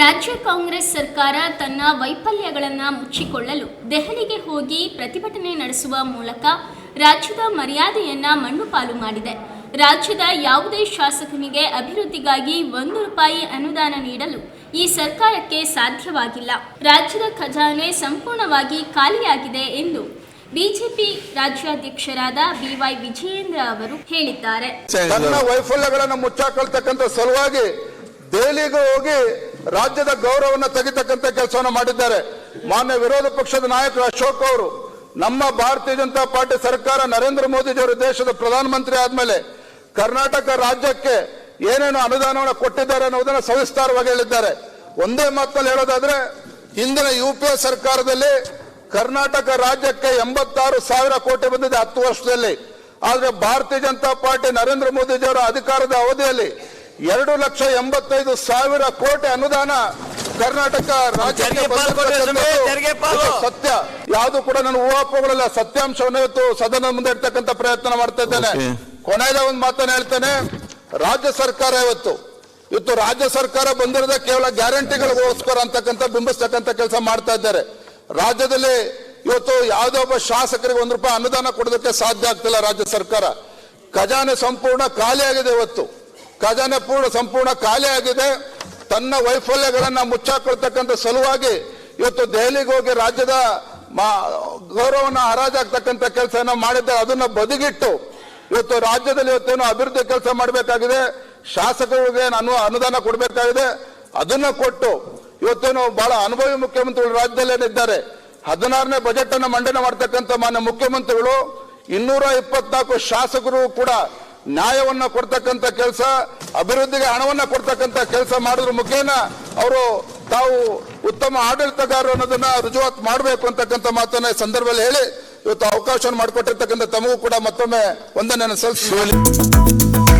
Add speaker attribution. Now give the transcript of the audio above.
Speaker 1: ರಾಜ್ಯ ಕಾಂಗ್ರೆಸ್ ಸರ್ಕಾರ ತನ್ನ ವೈಫಲ್ಯಗಳನ್ನು ಮುಚ್ಚಿಕೊಳ್ಳಲು ದೆಹಲಿಗೆ ಹೋಗಿ ಪ್ರತಿಭಟನೆ ನಡೆಸುವ ಮೂಲಕ ರಾಜ್ಯದ ಮರ್ಯಾದೆಯನ್ನ ಮಣ್ಣುಪಾಲು ಮಾಡಿದೆ. ರಾಜ್ಯದ ಯಾವುದೇ ಶಾಸಕನಿಗೆ ಅಭಿವೃದ್ಧಿಗಾಗಿ ಒಂದು ರೂಪಾಯಿ ಅನುದಾನ ನೀಡಲು ಈ ಸರ್ಕಾರಕ್ಕೆ ಸಾಧ್ಯವಾಗಿಲ್ಲ. ರಾಜ್ಯದ ಖಜಾನೆ ಸಂಪೂರ್ಣವಾಗಿ ಖಾಲಿಯಾಗಿದೆ ಎಂದು ಬಿಜೆಪಿ ರಾಜ್ಯಾಧ್ಯಕ್ಷರಾದ ಬಿವೈ ವಿಜಯೇಂದ್ರ ಅವರು ಹೇಳಿದ್ದಾರೆ.
Speaker 2: ವೈಫಲ್ಯಗಳನ್ನು ಮುಚ್ಚಾಕೊಳ್ತಕ್ಕಂಥ ಸಲುವಾಗಿ ದೆಹಲಿಗೆ ಹೋಗಿ ರಾಜ್ಯದ ಗೌರವವನ್ನು ತೆಗಿತಕ್ಕಂಥ ಕೆಲಸವನ್ನು ಮಾಡಿದ್ದಾರೆ. ಮಾನ್ಯ ವಿರೋಧ ಪಕ್ಷದ ನಾಯಕರು ಅಶೋಕ್ ಅವರು, ನಮ್ಮ ಭಾರತೀಯ ಜನತಾ ಪಾರ್ಟಿ ಸರ್ಕಾರ ನರೇಂದ್ರ ಮೋದಿಜಿಯವರು ದೇಶದ ಪ್ರಧಾನಮಂತ್ರಿ ಆದ್ಮೇಲೆ ಕರ್ನಾಟಕ ರಾಜ್ಯಕ್ಕೆ ಏನೇನು ಅನುದಾನವನ್ನು ಕೊಟ್ಟಿದ್ದಾರೆ ಅನ್ನೋದನ್ನು ಸವಿಸ್ತಾರವಾಗಿ ಹೇಳಿದ್ದಾರೆ. ಒಂದೇ ಮಾತಲ್ಲಿ ಹೇಳೋದಾದ್ರೆ, ಹಿಂದಿನ ಯು ಪಿ ಎ ಸರ್ಕಾರದಲ್ಲಿ ಕರ್ನಾಟಕ ರಾಜ್ಯಕ್ಕೆ ಎಂಬತ್ತಾರು ಸಾವಿರ ಕೋಟಿ ಬಂದಿದೆ ಹತ್ತು ವರ್ಷದಲ್ಲಿ. ಆದರೆ ಭಾರತೀಯ ಜನತಾ ಪಾರ್ಟಿ ನರೇಂದ್ರ ಮೋದಿಜಿಯವರ ಅಧಿಕಾರದ ಅವಧಿಯಲ್ಲಿ ಎರಡು ಲಕ್ಷ ಎಂಬತ್ತೈದು ಸಾವಿರ ಕೋಟಿ ಅನುದಾನ ಕರ್ನಾಟಕ ರಾಜ್ಯಕ್ಕೆ. ಇದು ಸತ್ಯ. ಯಾವುದು ಕೂಡ ನಾನು ಊಹಾಪೋಗಳಲ್ಲ ಸತ್ಯಾಂಶವನ್ನು ಇವತ್ತು ಸದನ ಮುಂದೆ ಇರ್ತಕ್ಕಂತ ಪ್ರಯತ್ನ ಮಾಡ್ತಾ ಇದ್ದೇನೆ. ಕೊನೆಯದ ಒಂದು ಮಾತನ್ನು ಹೇಳ್ತೇನೆ. ರಾಜ್ಯ ಸರ್ಕಾರ ಇವತ್ತು ಇವತ್ತು ರಾಜ್ಯ ಸರ್ಕಾರ ಬಂದಿರೋದ ಕೇವಲ ಗ್ಯಾರಂಟಿಗಳಿಗೋಸ್ಕರ ಅಂತಕ್ಕಂಥ ಬಿಂಬಿಸ್ತಕ್ಕಂಥ ಕೆಲಸ ಮಾಡ್ತಾ ಇದ್ದಾರೆ. ರಾಜ್ಯದಲ್ಲಿ ಇವತ್ತು ಯಾವುದೇ ಒಬ್ಬ ಶಾಸಕರಿಗೆ ಒಂದು ರೂಪಾಯಿ ಅನುದಾನ ಕೊಡೋದಕ್ಕೆ ಸಾಧ್ಯ ಆಗ್ತಿಲ್ಲ ರಾಜ್ಯ ಸರ್ಕಾರ. ಖಜಾನೆ ಸಂಪೂರ್ಣ ಖಾಲಿಯಾಗಿದೆ ಇವತ್ತು. ಖಜಾನೆ ಪೂರ್ಣ ಸಂಪೂರ್ಣ ಖಾಲಿಯಾಗಿದೆ ತನ್ನ ವೈಫಲ್ಯಗಳನ್ನ ಮುಚ್ಚಾಕೊಳ್ತಕ್ಕಂಥ ಸಲುವಾಗಿ ಇವತ್ತು ದೆಹಲಿಗೆ ಹೋಗಿ ರಾಜ್ಯದ ಗೌರವನ ಹರಾಜಾಗ್ತಕ್ಕಂಥ ಕೆಲಸನ ಮಾಡಿದ್ದಾರೆ ಅದನ್ನ ಬದಿಗಿಟ್ಟು ಇವತ್ತು ರಾಜ್ಯದಲ್ಲಿ ಇವತ್ತೇನು ಅಭಿವೃದ್ಧಿ ಕೆಲಸ ಮಾಡಬೇಕಾಗಿದೆ. ಶಾಸಕರಿಗೆ ನಾನು ಅನುದಾನ ಕೊಡಬೇಕಾಗಿದೆ. ಅದನ್ನ ಕೊಟ್ಟು ಇವತ್ತೇನು ಬಹಳ ಅನುಭವಿ ಮುಖ್ಯಮಂತ್ರಿಗಳು ರಾಜ್ಯದಲ್ಲೇನಿದ್ದಾರೆ ಹದಿನಾರನೇ ಬಜೆಟ್ ಅನ್ನು ಮಂಡನೆ ಮಾಡ್ತಕ್ಕಂಥ ಮಾನ್ಯ ಮುಖ್ಯಮಂತ್ರಿಗಳು, ಇನ್ನೂರ ಇಪ್ಪತ್ನಾಲ್ಕು ಶಾಸಕರು ಕೂಡ ನ್ಯಾಯವನ್ನ ಕೊಡ್ತಕ್ಕಂಥ ಕೆಲಸ, ಅಭಿವೃದ್ಧಿಗೆ ಹಣವನ್ನ ಕೊಡ್ತಕ್ಕಂಥ ಕೆಲಸ ಮಾಡಿದ್ರ ಮುಖೇನ ಅವರು ತಾವು ಉತ್ತಮ ಆಡಳಿತಗಾರರು ಅನ್ನೋದನ್ನ ರುಜುವಾತ್ ಮಾಡಬೇಕು ಅಂತಕ್ಕಂಥ ಮಾತನ್ನ ಸಂದರ್ಭದಲ್ಲಿ ಹೇಳಿ ಇವತ್ತು ಅವಕಾಶವನ್ನು ಮಾಡಿಕೊಟ್ಟಿರ್ತಕ್ಕಂಥ ತಮಗೂ ಕೂಡ ಮತ್ತೊಮ್ಮೆ ಒಂದನ್ನ ಸಲ್ಲಿಸಿ